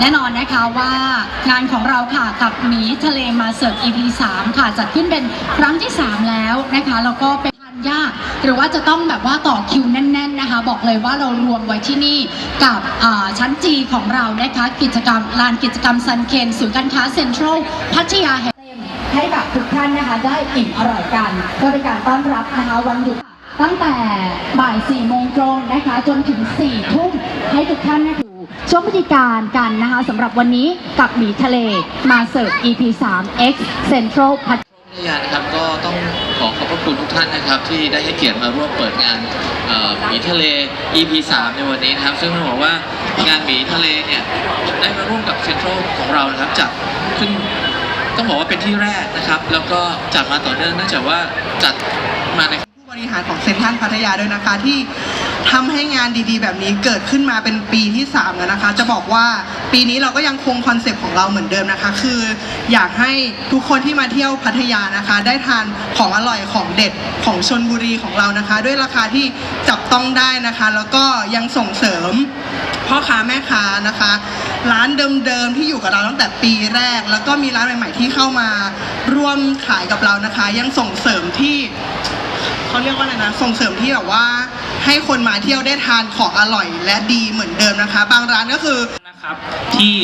แน่นอนนะคะว่างานของเราค่ะกับหมีทะเลมาเสิร์ฟ EP 3 ค่ะจัดขึ้นเป็นครั้งที่ 3 แล้วนะคะแล้วก็เป็นทานยาก หรือว่าจะต้องแบบว่าต่อคิวแน่น ๆนะคะ บอกเลยว่าเรารวมไว้ที่นี่กับชั้นจีของเรานะคะกิจกรรมลานกิจกรรมซันเคนศูนย์การค้าเซ็นทรัลพัทยาแห่งให้กับทุกท่านนะคะ ได้อิ่มอร่อยกันเพื่อเป็นการต้อนรับนะคะวันหยุดตั้งแต่บ่าย4โมงตรงนะคะ จนถึง4ทุ่มให้ทุกท่านนะคะ ช่วงพิธีการกันนะคะสำหรับวันนี้กับหมีทะเลมาเสิร์ฟ EP 3 X Central พัทพัทยานะครับก็ต้องขอขอบพระคุณทุกท่านนะครับ ที่ได้ให้เกียรติมาร่วมเปิดงานเอ่อหมีทะเล EP 3ในวันนี้นะครับ ซึ่งต้องบอกว่างานหมีทะเลเนี่ยได้มาร่วมกับเซ็นทรัลของเรานะครับจัดขึ้นต้องบอกว่าเป็นที่แรกนะครับ แล้วก็จัดมาต่อเนื่องเนื่องจากว่าจัดมาในผู้บริหารของเซ็นทรัลพัทยาด้วยนะคะที่ ทำให้งานดีๆ แบบนี้เกิดขึ้นมาเป็นปีที่ 3 แล้วนะคะ จะบอกว่าปีนี้เราก็ยังคงคอนเซปต์ของเราเหมือนเดิมนะคะ คือ อยากให้ทุกคนที่มาเที่ยวพัทยานะคะ ได้ทานของอร่อยของเด็ดของชนบุรีของเรานะคะ ด้วยราคาที่จับต้องได้นะคะ แล้วก็ยังส่งเสริมพ่อค้าแม่ค้านะคะ ร้านเดิมๆที่อยู่กับเราตั้งแต่ปีแรก แล้วก็มีร้านใหม่ๆที่เข้ามาร่วมขายกับเรานะคะ ยังส่งเสริมที่เขาเรียกว่าอะไรนะส่งเสริมที่แบบว่า ให้คนมาเที่ยวได้ทานของอร่อยและดีเหมือนเดิมนะคะ บางร้านก็คือนะครับที่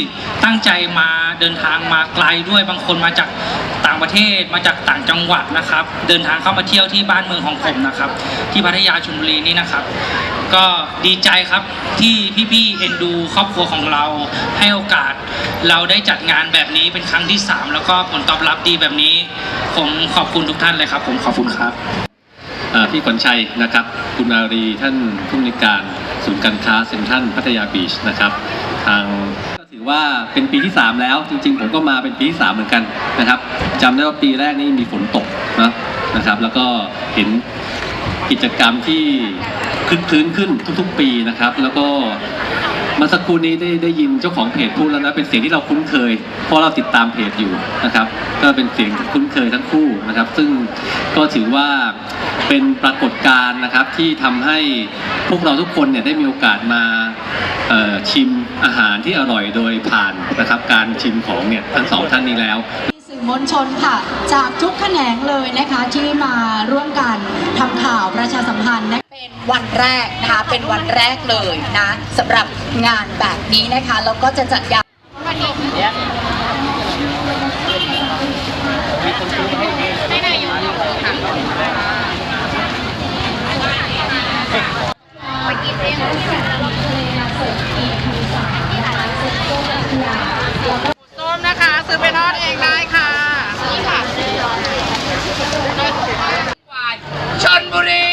ตั้งใจมาเดินทางมาไกลด้วยบางคนมาจากางประเทศมาจากต่างจังหวัดนะครับ เดินทางเข้ามาเที่ยวที่บ้านเมืองของผมนะครับ ที่พัทยาชลบุรีนี่นะครับ ก็ดีใจครับที่พี่ๆเอ็นดูครอบครัวของเราให้โอกาส เราได้จัดงานแบบนี้เป็นครั้งที่ 3 แล้วก็ผลตอบรับดีแบบนี้ ผมขอบคุณทุกท่านเลยครับ ผมขอบคุณครับพี่ขวัญชัยนะครับ คุณอารีท่านผู้อำนวยการศูนย์การค้าเซ็นทรัลพัทยาบีชนะครับ ทาง ว่าเป็นปีที่ 3 แล้ว จริง ๆ ผมก็มาเป็นปีที่ 3 เหมือนกันนะครับจำได้ว่าปีแรกนี่มีฝนตกนะนะครับ แล้วก็เห็นกิจกรรมที่คึกคืนขึ้นทุกๆ ปีนะครับ แล้วก็มื่อสักครู่นี้ได้ได้ยินเจ้าของเพจพูดแล้วนะเป็นเสียงที่เราคุ้นเคย เพราะเราติดตามเพจอยู่นะครับ ก็เป็นเสียงคุ้นเคยทั้งคู่นะครับ ซึ่งก็ถือว่าเป็นปรากฏการณ์นะครับที่ทำให้พวกเราทุกคนเนี่ยได้มีโอกาสมาชิม อาหารที่อร่อยโดยผ่านนะครับการชิมของเนี่ยทั้งสองท่านนี้แล้ว สื่อมวลชนค่ะ จากทุกแขนงเลยนะคะที่มาร่วมกันทำข่าวประชาสัมพันธ์นะเป็นวันแรกนะคะเป็นวันแรกเลยนะสำหรับงานแบบนี้นะคะแล้วก็จะจัดยา ส้มนะคะ ซื้ อไปทอดเองได้ค่ะนี่ค่ะชนบุรี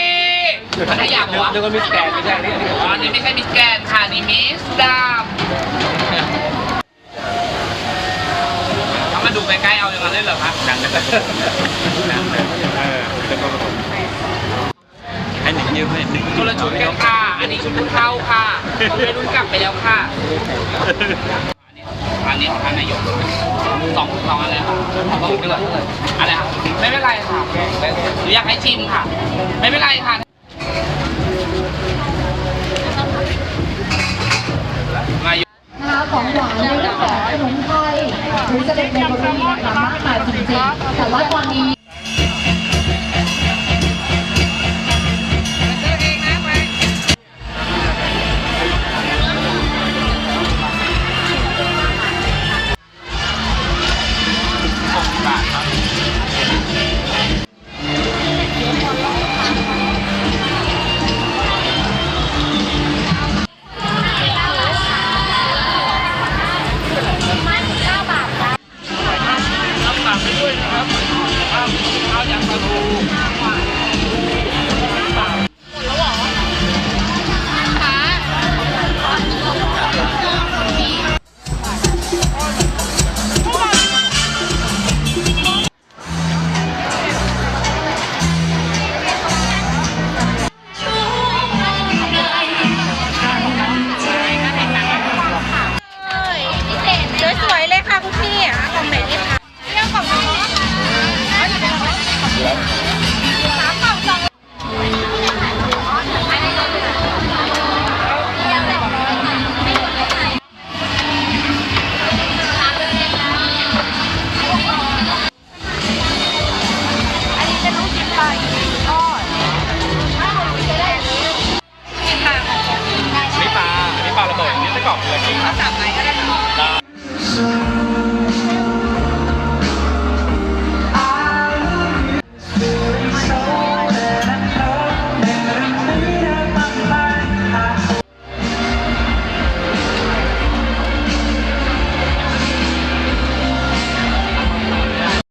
พัทยาปะวะเดี๋ยวก็มิสแกนไม่ใช่นี่อ๋อนี่ไม่ใช่มิสแกนค่ะนี่มิสดามเอามาดูใกล้ๆเอาอย่างนั้นเลยเหรอครับดังเลยให้หนึ่งยืมให้หนึ่งคนละชุดกันค่ะ อันนี้ชุดผู้เท่าค่ะไม่รุ่นกลับไปแล้วค่ะ อันนี้ของท่านนายก สองสองอะไรครับสองชุดเลยอะไรครับไม่เป็นไรค่ะหรืออยากให้ชิมค่ะ ไม่เป็นไรค่ะ กรอบเหลือจริงนะ จับไหนก็ได้ค่ะ ได้